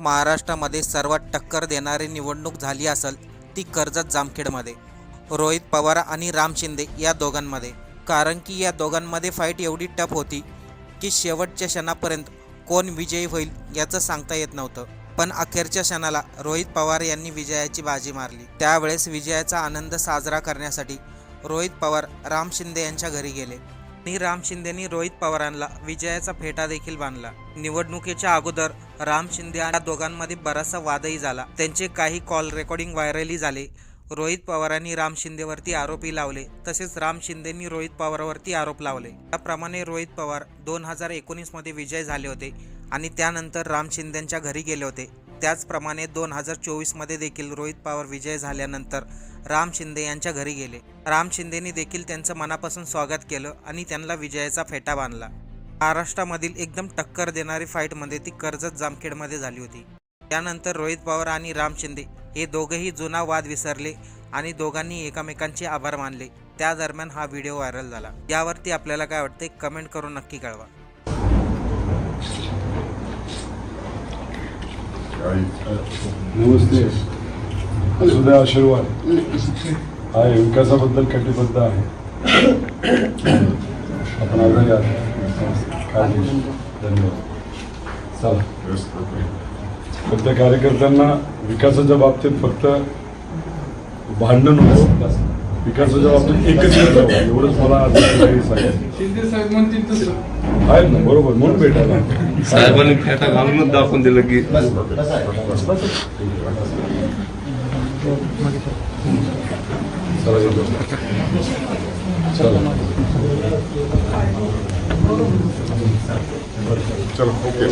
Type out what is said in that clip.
महाराष्ट्रामध्ये सर्वात टक्कर देणारी निवडणूक झाली असेल ती कर्जत जामखेडमध्ये. रोहित पवार आणि राम शिंदे या दोघांमध्ये. कारण की या दोघांमध्ये फाईट एवढी टफ होती की शेवटच्या क्षणापर्यंत कोण विजयी होईल याचं सांगता येत नव्हतं. पण अखेरच्या क्षणाला रोहित पवार यांनी विजयाची बाजी मारली. त्यावेळेस विजयाचा आनंद साजरा करण्यासाठी रोहित पवार राम शिंदे यांच्या घरी गेले. आणि राम शिंदेनी रोहित पवारांना विजयाचा फेटा देखील बांधला. निवडणुकीच्या अगोदर राम शिंदे या दोघांमध्ये बराचसा वादही झाला. त्यांचे काही कॉल रेकॉर्डिंग व्हायरलही झाले. रोहित पवारांनी राम शिंदेवरती आरोपही लावले. तसेच राम शिंदेनी रोहित पवारावरती आरोप लावले. त्याप्रमाणे रोहित पवार दोन हजार एकोणीसमध्ये विजय झाले होते आणि त्यानंतर राम शिंदेंच्या घरी गेले होते. त्याचप्रमाणे दोन हजार चोवीसमध्ये देखील रोहित पवार विजय झाल्यानंतर राम शिंदे यांच्या घरी गेले. राम शिंदेनी देखील त्यांचं मनापासून स्वागत केलं आणि त्यांना विजयाचा फेटा बांधला. महाराष्ट्रामधील एकदम टक्कर देणारी फाईटमध्ये ती कर्जत जामखेडमध्ये झाली होती. त्यानंतर रोहित पवार आणि राम शिंदे हे दोघेही जुना वाद विसरले आणि दोघांनी एकमेकांचे आभार मानले. त्या दरम्यान हा व्हिडिओ व्हायरल झाला. यावरती आपल्याला काय वाटते कमेंट करून नक्की कळवा. नमस्ते. असू आशीर्वाद. आहे विकासाबद्दल कटिबद्ध आहे. आपण आजारी आहात. धन्यवाद. चला. फक्त कार्यकर्त्यांना विकासाच्या बाबतीत फक्त भांडण होतं विकासाच्या बाबतीत एकच एवढंच मला शिंदे साहेब म्हणतील तसं. आहेत ना बरोबर म्हणून भेटायला. साहेबांनी फेटा घालूनच दाखवून दिलं की चलो ओके.